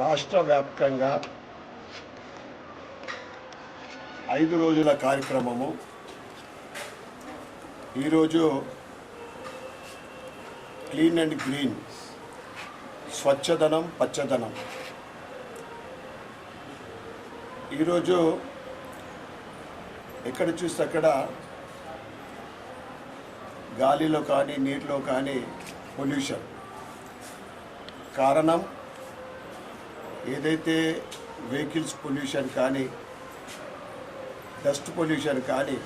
రాష్ట్ర వ్యాప్తంగా ఐదు రోజుల కార్యక్రమము. ఈరోజు క్లీన్ అండ్ గ్రీన్ స్వచ్ఛదనం పచ్చదనం. ఈరోజు ఎక్కడ చూస్తే అక్కడ గాలిలో కానీ నీటిలో కానీ పొల్యూషన్. కారణం ఏదైతే వెహికల్స్ పొల్యూషన్ కానీ డస్ట్ పొల్యూషన్ కానీ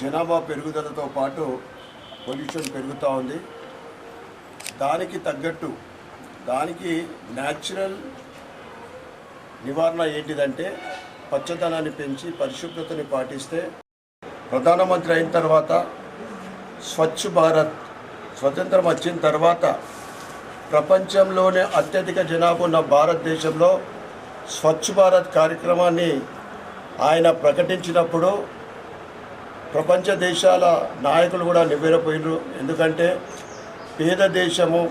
జనాభా పెరుగుదలతో పాటు పొల్యూషన్ పెరుగుతూ ఉంది. దానికి తగ్గట్టు దానికి న్యాచురల్ నివారణ ఏంటిదంటే పచ్చదనాన్ని పెంచి పరిశుభ్రతని పాటిస్తే ప్రధానమంత్రి అయిన తర్వాత స్వచ్ఛ భారత్ స్వతంత్రం వచ్చిన తర్వాత ప్రపంచంలోనే అత్యధిక జనాభా ఉన్న భారతదేశంలో స్వచ్ఛ భారత్ కార్యక్రమాన్ని ఆయన ప్రకటించినప్పుడు ప్రపంచ దేశాల నాయకులు కూడా నివ్వెరపోయినారు ఎందుకంటే పేద దేశము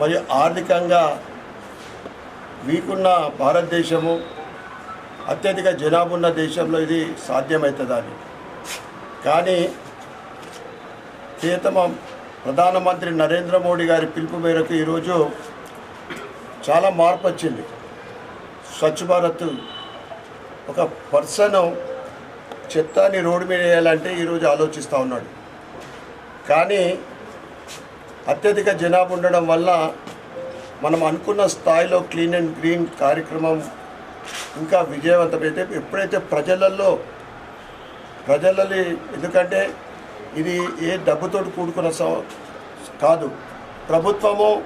మరియు ఆర్థికంగా వీకున్న భారతదేశము అత్యధిక జనాభా ఉన్న దేశంలో ఇది సాధ్యమవుతుంది కానీ ప్రియతమ ప్రధానమంత్రి నరేంద్ర మోడీ గారి పిలుపు మేరకు ఈరోజు చాలా మార్పు వచ్చింది. స్వచ్ఛ భారత్ ఒక పర్సన్ చెత్తాన్ని రోడ్డు మీద వేయాలంటే ఈరోజు ఆలోచిస్తూ ఉన్నాడు. కానీ అత్యధిక జనాభా ఉండడం వల్ల మనం అనుకున్న స్థాయిలో క్లీన్ అండ్ గ్రీన్ కార్యక్రమం ఇంకా విజయవంతమైతే ఎప్పుడైతే ప్రజలలో ప్రజలని ఎందుకంటే ఇది ఏ డబ్బుతో కూడుకున్న స- కాదు. ప్రభుత్వము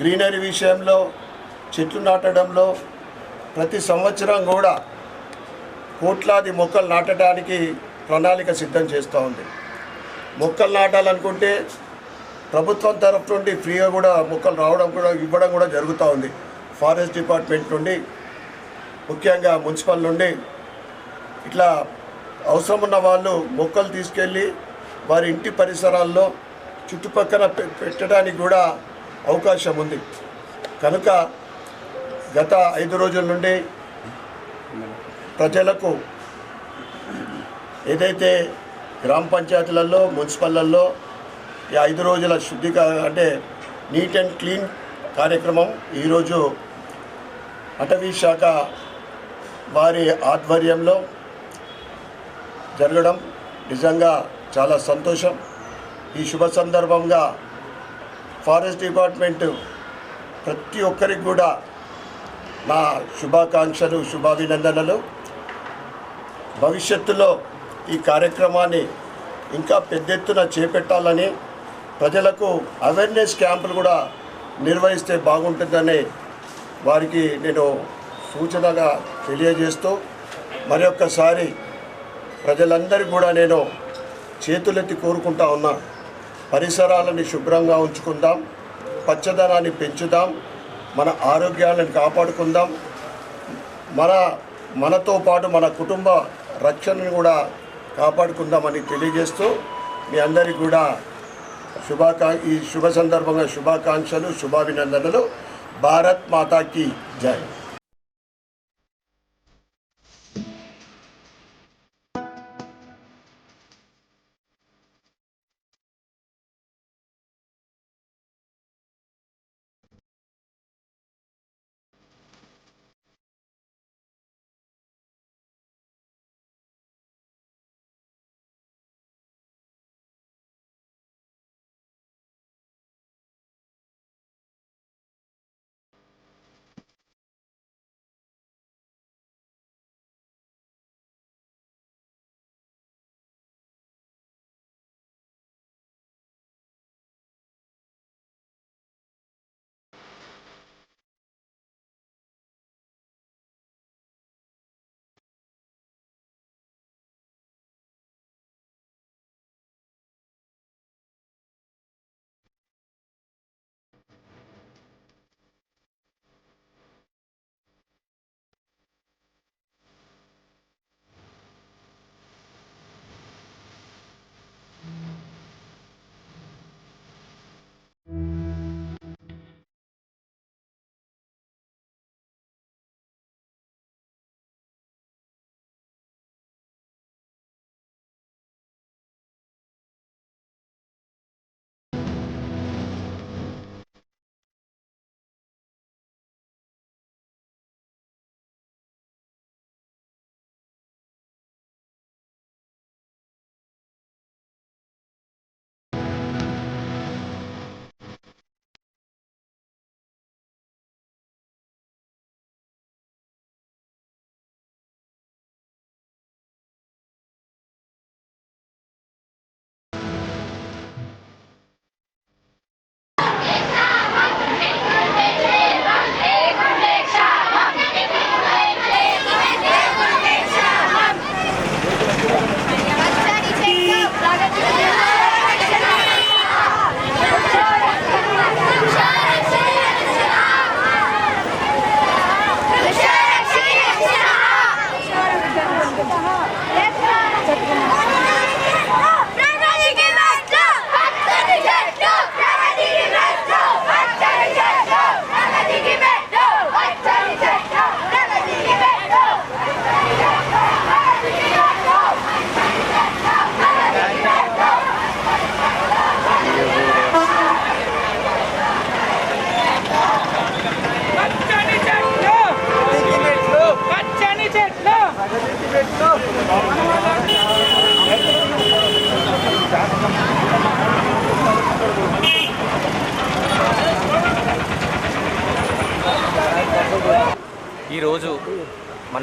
గ్రీనరీ విషయంలో చెట్లు నాటడంలో ప్రతి సంవత్సరం కూడా కోట్లాది మొక్కలు నాటడానికి ప్రణాళిక సిద్ధం చేస్తూ ఉంది. మొక్కలు నాటాలనుకుంటే ప్రభుత్వం తరఫు నుండి ఫ్రీగా కూడా మొక్కలు రావడం కూడా ఇవ్వడం కూడా జరుగుతూ ఉంది. ఫారెస్ట్ డిపార్ట్మెంట్ నుండి ముఖ్యంగా మున్సిపల్ నుండి. ఇట్లా అవసరం ఉన్న వాళ్ళు మొక్కలు తీసుకెళ్ళి వారి ఇంటి పరిసరాల్లో చుట్టుపక్కల పె- పెట్టడానికి కూడా అవకాశం ఉంది. కనుక గత ఐదు రోజుల నుండి ప్రజలకు ఏదైతే గ్రామ పంచాయతీలలో మున్సిపల్లలో ఈ ఐదు రోజుల శుద్ధి అంటే నీట్ అండ్ క్లీన్ కార్యక్రమం ఈరోజు అటవీ శాఖ వారి ఆధ్వర్యంలో జరగడం నిజంగా చాలా సంతోషం. ఈ శుభ సందర్భంగా ఫారెస్ట్ డిపార్ట్మెంట్ ప్రతి ఒక్కరికి కూడా నా శుభాకాంక్షలు శుభాభినందనలు. భవిష్యత్తులో ఈ కార్యక్రమాన్ని ఇంకా పెద్ద ఎత్తున చేపట్టాలని ప్రజలకు అవేర్నెస్ క్యాంపులు కూడా నిర్వహిస్తే బాగుంటుందని వారికి నేను సూచనగా తెలియజేస్తూ మరొకసారి ప్రజలందరికీ కూడా నేను చేతులెత్తి కోరుకుంటా ఉన్నా. పరిసరాలని శుభ్రంగా ఉంచుకుందాం. పచ్చదనాన్ని పెంచుదాం. మన ఆరోగ్యాలను కాపాడుకుందాం. మన మనతో పాటు మన కుటుంబ రక్షణను కూడా కాపాడుకుందామని తెలియజేస్తూ మీ అందరికీ కూడా శుభాకా ఈ శుభ సందర్భంగా శుభాకాంక్షలు శుభాభినందనలు. భారత్ మాతాకి జై.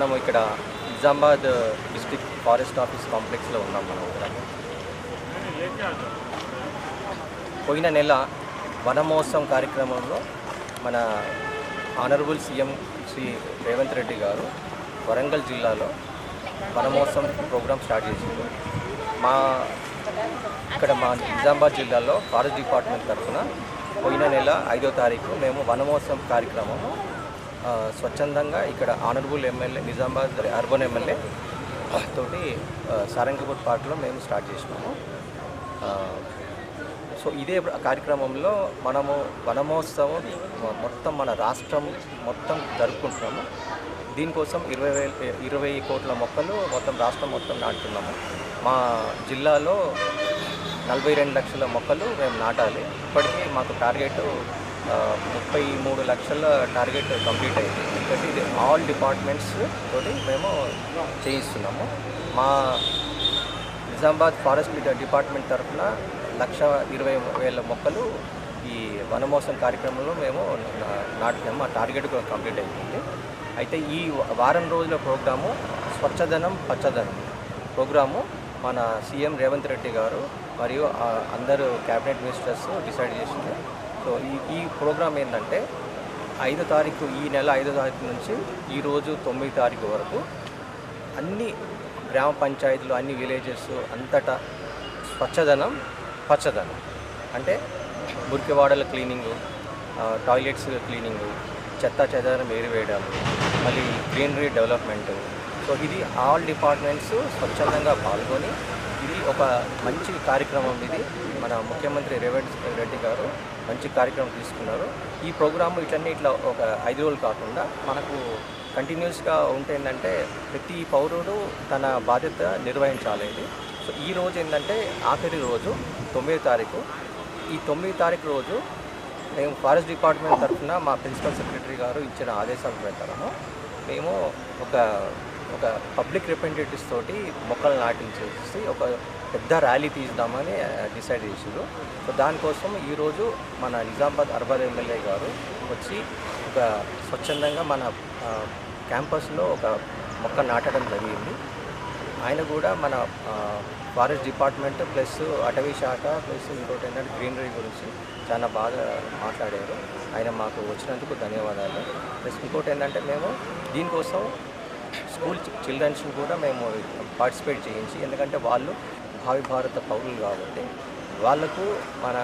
మనము ఇక్కడ నిజామాబాద్ డిస్టిక్ ఫారెస్ట్ ఆఫీస్ కాంప్లెక్స్లో ఉన్నాం మనం ఇక్కడ. పోయిన నెల వనమహోత్సవం కార్యక్రమంలో మన ఆనరబుల్ సీఎం శ్రీ రేవంత్ రెడ్డి గారు వరంగల్ జిల్లాలో వనమహోత్సవం ప్రోగ్రామ్ స్టార్ట్ చేసింది మా ఇక్కడ మా నిజామాబాద్ జిల్లాలో ఫారెస్ట్ డిపార్ట్మెంట్ తరఫున పోయిన నెల ఐదో తారీఖు మేము వనమహోత్సవం కార్యక్రమం స్వచ్ఛందంగా ఇక్కడ honourable MLA Nizamabad urban MLA తోటి సారంగపూర్ పార్క్లో మేము స్టార్ట్ చేసినాము. సో ఇదే కార్యక్రమంలో మనము వనమహోత్సవం మొత్తం మన రాష్ట్రం మొత్తం జరుపుకుంటున్నాము. దీనికోసం ఇరవై వేల ఇరవై కోట్ల మొక్కలు మొత్తం రాష్ట్రం మొత్తం నాటుతున్నాము. మా జిల్లాలో నలభై రెండు లక్షల మొక్కలు మేము నాటాలి. ఇప్పటికీ మాకు టార్గెట్ ముప్పై మూడు లక్షల టార్గెట్ కంప్లీట్ అయింది. ఎందుకంటే ఇది ఆల్ డిపార్ట్మెంట్స్ తోటి మేము చేయిస్తున్నాము. మా నిజామాబాద్ ఫారెస్ట్ డిపార్ట్మెంట్ తరఫున లక్ష ఇరవై వేల మొక్కలు ఈ వనమోసం కార్యక్రమంలో మేము నా- నాటినాము. ఆ టార్గెట్ కూడా కంప్లీట్ అయిపోయింది. అయితే ఈ వారం రోజుల ప్రోగ్రాము స్వచ్ఛదనం పచ్చదనం ప్రోగ్రాము మన సీఎం రేవంత్ రెడ్డి గారు మరియు అందరూ క్యాబినెట్ మినిస్టర్స్ డిసైడ్ చేసింది. సో ఈ ఈ ప్రోగ్రామ్ ఏంటంటే ఐదో తారీఖు ఈ నెల ఐదో తారీఖు నుంచి ఈరోజు తొమ్మిది తారీఖు వరకు అన్ని గ్రామ పంచాయతీలు అన్ని విలేజెస్ అంతటా స్వచ్ఛదనం పచ్చదనం. అంటే మురికివాడల క్లీనింగు టాయిలెట్స్ క్లీనింగు చెత్త చెదారం ఏరివేయడం మళ్ళీ గ్రీనరీ డెవలప్మెంట్. సో ఇది ఆల్ డిపార్ట్మెంట్స్ స్వచ్ఛందంగా పాల్గొని ఒక మంచి కార్యక్రమం ఇది. మన ముఖ్యమంత్రి రేవంత్ రెడ్డి గారు మంచి కార్యక్రమం తీసుకున్నారు. ఈ ప్రోగ్రాము ఇట్లన్నీ ఇట్లా ఒక ఐదు రోజులు కాకుండా మనకు కంటిన్యూస్గా ఉంటే ఏంటంటే ప్రతి పౌరుడు తన బాధ్యత నిర్వహించాలి ఇది. సో ఈ రోజు ఏంటంటే ఆఖరి రోజు తొమ్మిది తారీఖు. ఈ తొమ్మిది తారీఖు రోజు మేము ఫారెస్ట్ డిపార్ట్మెంట్ తరఫున మా ప్రిన్సిపల్ సెక్రటరీ గారు ఇచ్చిన ఆదేశాల ప్రకారము మేము ఒక ఒక పబ్లిక్ రిప్రజెంటేటివ్స్ తోటి మొక్కలు నాటించేసి ఒక పెద్ద ర్యాలీ తీద్దామని డిసైడ్ చేసారు సో దానికోసం ఈరోజు మన నిజామాబాద్ అర్బన్ ఎమ్మెల్యే గారు వచ్చి ఒక స్వచ్ఛందంగా మన క్యాంపస్లో ఒక మొక్క నాటడం జరిగింది. ఆయన కూడా మన ఫారెస్ట్ డిపార్ట్మెంట్ ప్లస్ అటవీ శాఖ ప్లస్ ఇంకోటి ఏంటంటే గ్రీనరీ గురించి చాలా బాగా మాట్లాడారు. ఆయన మాకు వచ్చినందుకు ధన్యవాదాలు. ప్లస్ ఇంకోటి ఏంటంటే మేము దీనికోసం స్కూల్ చిల్డ్రన్స్ని కూడా మేము పార్టిసిపేట్ చేయించి ఎందుకంటే వాళ్ళు భావి భారత పౌరులు కాబట్టి వాళ్ళకు మన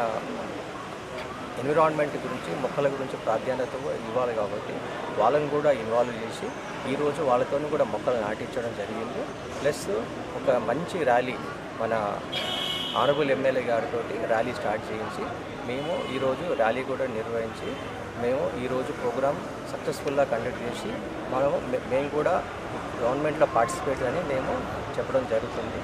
ఎన్విరాన్మెంట్ గురించి మొక్కల గురించి ప్రాధాన్యత ఇవ్వాలి కాబట్టి వాళ్ళని కూడా ఇన్వాల్వ్ చేసి ఈరోజు వాళ్ళతో కూడా మొక్కలు నాటించడం జరిగింది. ప్లస్ ఒక మంచి ర్యాలీ మన ఆనరబుల్ ఎమ్మెల్యే గారితో ర్యాలీ స్టార్ట్ చేయించి మేము ఈరోజు ర్యాలీ కూడా నిర్వహించి మేము ఈరోజు ప్రోగ్రామ్ సక్సెస్ఫుల్గా కండక్ట్ చేసి మనము మేము కూడా గవర్నమెంట్లో పార్టిసిపేట్ అని మేము చెప్పడం జరుగుతుంది.